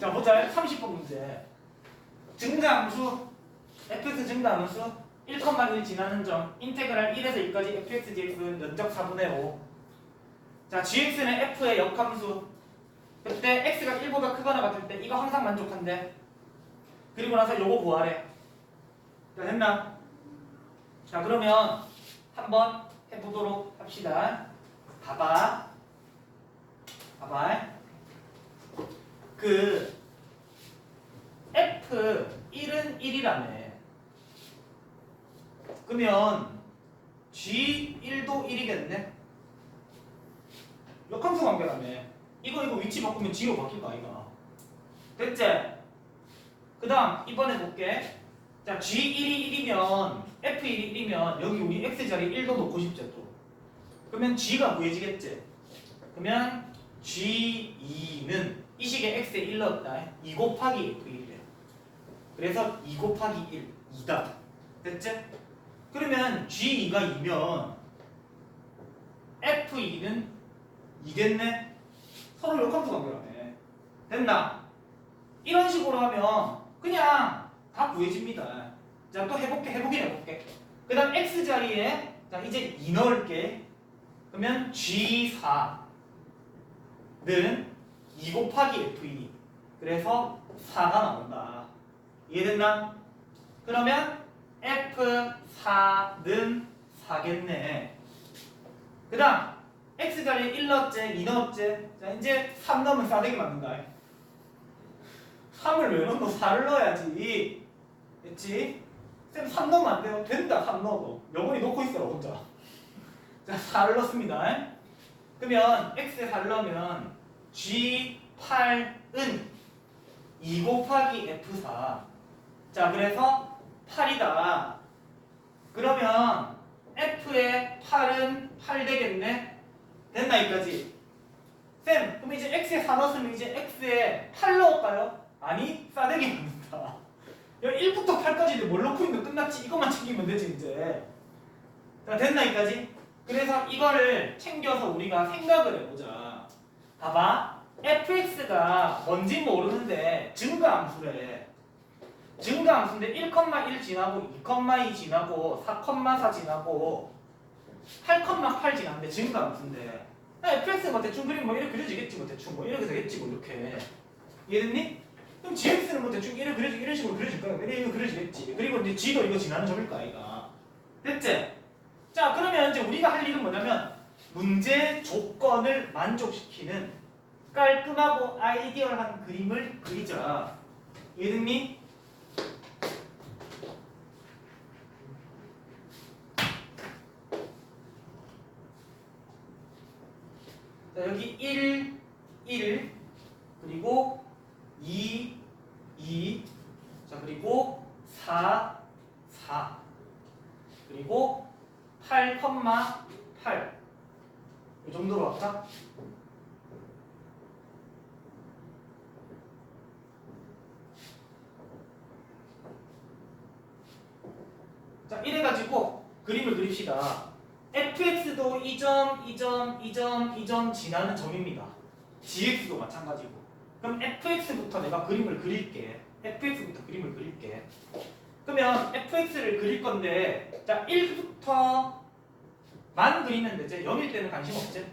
자 보자. 30번 문제. 증가함수 fx 증가함수 1,1 지나는 점 인테그랄 1에서 2까지 fx dx는 면적 4분의 5 자 gx는 f의 역함수. 그때 x가 1보다 크거나 같을 때 이거 항상 만족한대 그리고 나서 요거 구하래. 자 됐나? 자 그러면 한번 해보도록 합시다. 봐봐 봐봐 그 F 1은 1이라며. 그러면 G 1도 1이겠네? 역함수 관계라며. 이거 이거 위치 바꾸면 G로 바뀔 거 아이가? 됐지? 그 다음 이번에 볼게. 자 G1이 1이면 F1이 1이면 여기 우리 X자리 1도 놓고 싶죠 또. 그러면 G가 구해지겠지? 그러면 G2는 이 식에 X에 1 넣었다. 2 곱하기 F1이래. 그래서 2 곱하기 1 2다. 됐지? 그러면 G2가 2면 F2는 2겠네? 서로 역함수 관계라네 됐나? 이런 식으로 하면 그냥 다 구해집니다. 자 또 해볼게 해보긴 해볼게. 그 다음 X자리에 자 이제 2 넣을게. 그러면 G4 는2 곱하기 F2 그래서 4가 나온다. 이해됐나? 그러면 F4는 4겠네. 그 다음 X자리에 1 넣었지 2 넣었지 자 이제 3 넣으면 싸대기 맞는다 3을 왜 넣노? 4를 넣어야지. 됐지? 쌤3 넣으면 안 돼요? 된다 3 넣어도. 영원히 놓고 있어요 혼자. 자 4를 넣습니다. 그러면 x에 4를 넣으면 g8은 2 곱하기 f4 자 그래서 8이다. 그러면 f의 8은 8 되겠네. 됐나 여기까지? 쌤 그럼 이제 x에 4 넣었으면 이제 x에 8 넣을까요? 아니 싸대기 여기 1부터 8까지인데 뭘 넣고 있는 거 끝났지? 이것만 챙기면 되지 이제. 자 됐나 여기까지? 그래서 이거를 챙겨서 우리가 생각을 해보자 봐봐. Fx가 뭔지 모르는데 증가함수래. 증가함수인데 1,1 지나고 2,2 지나고 4,4 지나고 8,8 지났는데 증가함수인데. fx가 뭐 대충 그리면 뭐 이렇게 그려지겠지 뭐 대충 뭐 이렇게 되겠지 뭐 이렇게. 이해됐니? 그럼 gx는 뭐 대충 이렇게 그려지 이런 식으로 그려질 거야 이렇게 그려지겠지. 그리고 이제 g도 이거 지나는 점일 거 아이가. 됐지? 자 그러면 이제 우리가 할 일은 뭐냐면 문제 조건을 만족시키는 깔끔하고 아이디얼한 그림을 그리자 이해됐니? 자 여기 1, 1 그리고 2, 2, 자 그리고 4, 4 그리고 8,8 이 정도로 할까? 자 이래가지고 그림을 그립시다. fx도 이 점, 이 점, 이 점, 이점 지나는 점입니다. gx도 마찬가지고. 그럼 fx부터 내가 그림을 그릴게. fx부터 그림을 그릴게. 그러면 fx를 그릴 건데 자 1부터 만 그리면 되지? 0일 때는 관심 없지?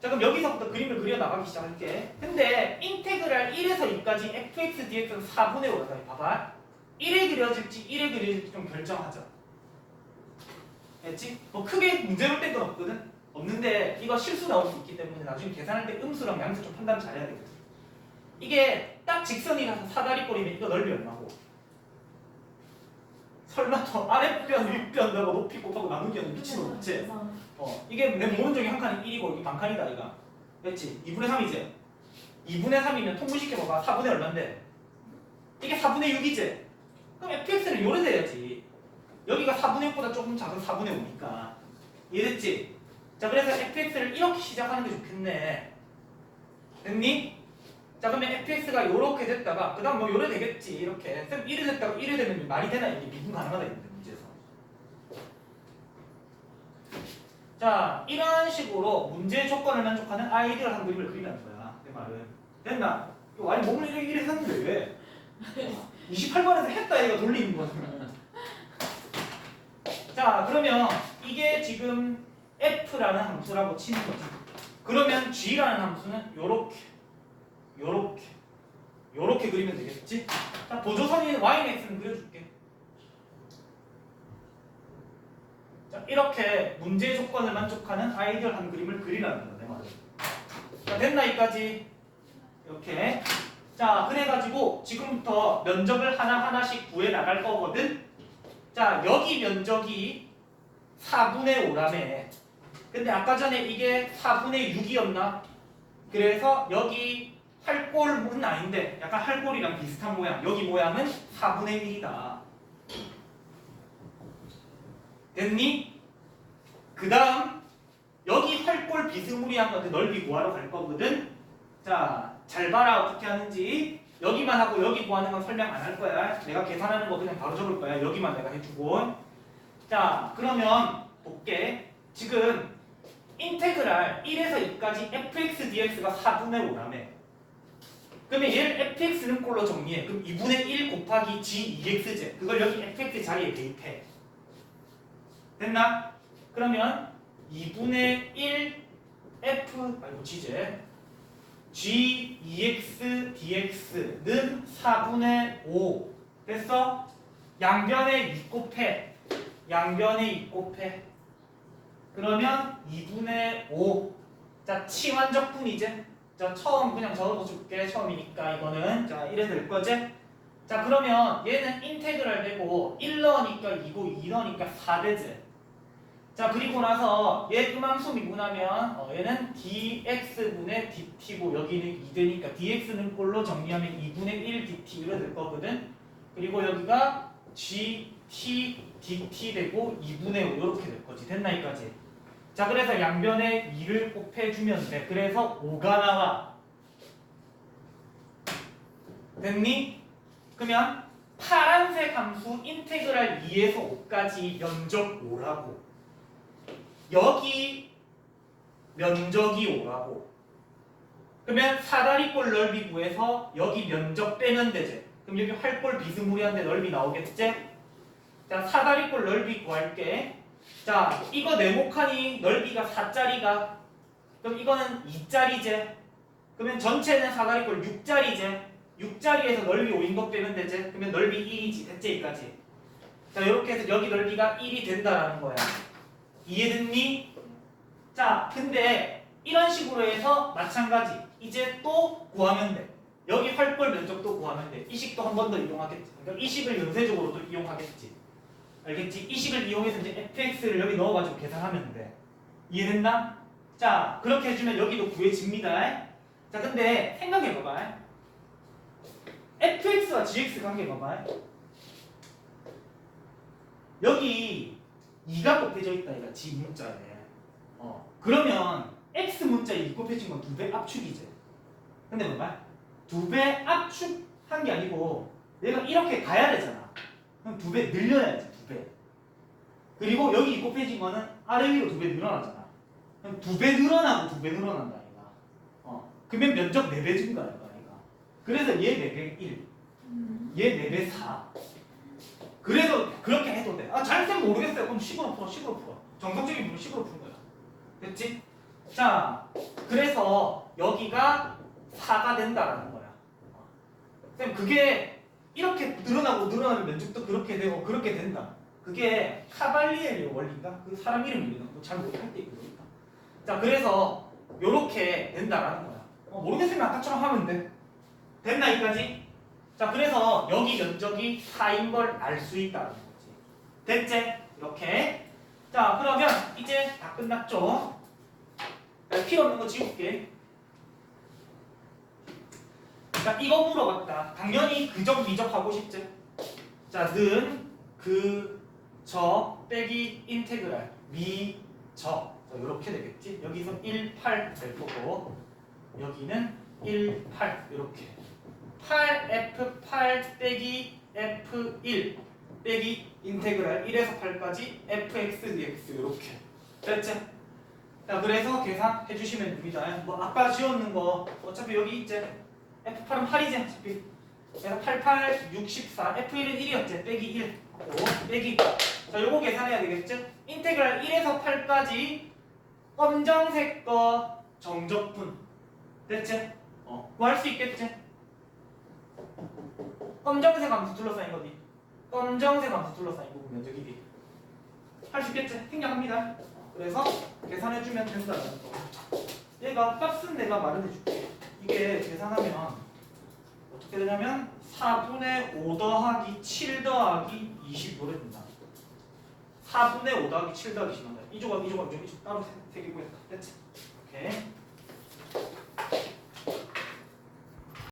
자 그럼 여기서부터 그림을 그려 나가기 시작할게. 근데 인테그랄 1에서 2까지 fx dx는 4분의 5다 봐봐. 1에 그려질지 1에 그려질지 좀 결정하자. 됐지? 뭐 크게 문제 볼땐건 없거든? 없는데 이거 실수 나올 수 있기 때문에 나중에 계산할 때 음수랑 양수 좀 판단 잘해야 되거든. 이게 딱 직선이라서 사다리 꼴이면 이거 넓이 얼마고 설마 더 아랫변 윗변 너가 높이 곱하고 나누기는 미친놈 없지? 어 이게 내 모른 쪽이 한 칸이 1이고 여기 반칸이다 이가 됐지? 2분의 3이지? 2분의 3이면 통분시켜봐봐 4분의 얼만데? 이게 4분의 6이지? 그럼 fx는 요래 돼야지 여기가 4분의 6보다 조금 작은 4분의 5니까 이해됐지? 자 그래서 fx를 이렇게 시작하는 게 좋겠네 됐니? 자 그러면 fx가 요렇게 됐다가 그 다음 뭐 요래 되겠지 이렇게. 쌤 1이 됐다가 1이 되면 말이 되나? 이게 미분 가능하다 이랬는데 문제에서. 자 이런 식으로 문제 조건을 만족하는 아이디어를 한 그림을 그리라는 거야 내 말은. 됐나? 완전 몸을 이렇게 이래 했는데 왜? 28번에서 했다 얘가 돌리는 거야. 자 그러면 이게 지금 f라는 함수라고 치는 거지. 그러면 g라는 함수는 요렇게 요렇게. 요렇게 그리면 되겠지? 자 보조선인 y는 x는 그려줄게. 자 이렇게 문제 조건을 만족하는 아이디얼 한 그림을 그리라는 거야 내 말은. 자 됐나 여기까지? 이렇게. 자 그래가지고 지금부터 면적을 하나하나씩 구해 나갈 거거든? 자 여기 면적이 4분의 5라며. 근데 아까 전에 이게 4분의 6이었나? 그래서 여기 활골은 아닌데 약간 활골이랑 비슷한 모양. 여기 모양은 4분의 1이다. 됐니? 그 다음 여기 활골 비스무리한 건데 넓이 구하러 갈 거거든. 자 잘 봐라. 어떻게 하는지. 여기만 하고 여기 구하는 건 설명 안 할 거야. 내가 계산하는 거 그냥 바로 적을 거야. 여기만 내가 해주고. 자 그러면 볼게. 지금 인테그랄 1에서 2까지 fx dx가 4분의 5라며 그러면 얘를 fx는 꼴로 정리해 그럼 2분의 1 곱하기 g 2x제 그걸 여기 fx 자리에 대입해 됐나? 그러면 2분의 1 f 아이고 g제 g 2x dx는 4분의 5 됐어? 양변에 2 곱해 양변에 2 곱해 그러면 2분의 5. 자, 치환적분 이제. 자, 처음 그냥 적어줄게. 처음이니까 이거는. 자, 이래 될 거지? 자, 그러면 얘는 인테그랄 되고 1 넣으니까 2고 2 넣으니까 4되지. 자, 그리고 나서 얘 음함수 미분하면 어, 얘는 dx분의 dt고 여기는 2되니까 dx는 꼴로 정리하면 2분의 1 dt 이래 될 거거든. 그리고 여기가 g, t, dt 되고 2분의 5 이렇게 될 거지. 됐나 여기까지? 자 그래서 양변에 2를 곱해주면 돼. 그래서 5가 나와. 됐니? 그러면 파란색 함수 인테그랄 2에서 5까지 면적 5라고. 여기 면적이 5라고. 그러면 사다리꼴 넓이 구해서 여기 면적 빼면 되지. 그럼 여기 활골 비스무리한데 넓이 나오겠지? 자 사다리꼴 넓이 구할게. 자, 이거 네모칸이 넓이가 4짜리가 그럼 이거는 2짜리제. 그러면 전체는 사다리꼴 6짜리제. 6짜리에서 넓이 5인 것 빼면 되지. 그러면 넓이 1이지. 됐지? 여기까지. 자, 이렇게 해서 여기 넓이가 1이 된다라는 거야. 이해됐니? 자, 근데 이런 식으로 해서 마찬가지. 이제 또 구하면 돼. 여기 활골 면적도 구하면 돼. 이 식도 한 번 더 이용하겠지. 그러니까 이 식을 연쇄적으로도 이용하겠지. 알겠지? 이 식을 이용해서 이제 fx를 여기 넣어가지고 계산하면 돼. 이해됐나? 자, 그렇게 해주면 여기도 구해집니다. 자, 근데 생각해봐봐. fx와 gx 관계 봐봐. 여기 2가 곱해져 있다, 얘가 g 문자에. 어, 그러면 x 문자에 2 곱해진 건 두 배 압축이지. 근데 봐봐. 두 배 압축한 게 아니고 얘가 이렇게 가야 되잖아. 그럼 두 배 늘려야지. 그리고 여기 이 곱해진 거는 아래 위로 두 배 늘어나잖아. 그럼 두 배 늘어나고 두 배 늘어난다 아이가. 어. 그러면 면적 4배 증가할 거야 아이가. 그래서 얘 4배 1, 얘 4배 4. 그래도 그렇게 해도 돼. 아 잘생 모르겠어요. 그럼 10으로 풀어, 10으로 풀어. 정석적인 부분 10으로 푸는 거야. 됐지? 자, 그래서 여기가 4가 된다라는 거야. 어. 쌤 그게 이렇게 늘어나고 늘어나면 면적도 그렇게 되고 그렇게 된다. 그게 카발리에리의 원리인가? 그 사람 이름 이름 잘때 이거니까. 자 그래서 요렇게 된다라는 거야. 어, 모르겠으면 아까처럼 하면 돼. 됐나 여기까지? 자 그래서 여기 면적이 4인 걸 알 수 있다는 거지. 됐지? 이렇게. 자 그러면 이제 다 끝났죠? 자, 필요 없는 거 지울게. 자 이거 물어봤다. 당연히 그적 미적 하고 싶지? 자, 는, 그, 저, 빼기, 인테그랄, 미, 저. 자, 이렇게 되겠지? 여기서 1, 8 될 거고, 여기는 1, 8, 이렇게. 8, F8 빼기 F1 빼기 인테그랄 1에서 8까지 fx dx 이렇게. 됐지? 자 그래서 계산해 주시면 됩니다. 뭐 아까 지웠는 거 어차피 여기 있지. F8은 8이지 어차피. 그래서 88, 64, F1은 1이었지. 빼기 1. 요 빼기. 자 요거 계산해야 되겠지. 인테그랄 1에서 8까지 검정색 거 정적분. 됐지? 어. 구할 수 있겠지? 검정색 함수 둘러싸인 거니. 검정색 함수 둘러싸인 부분 면적 길이. 할수 있겠지? 생략합니다. 그래서 계산해주면 된다는 거. 얘가 값은 내가 마련해줄게. 이게 계산하면 어떻게 되냐면 4분의 5 더하기 7 더하기 25를 된다. 4분의 5 더하기 7 더하기 25다. 이쪽하고 이쪽하고 이쪽 따로 새기고 했다. 됐지? 오케이.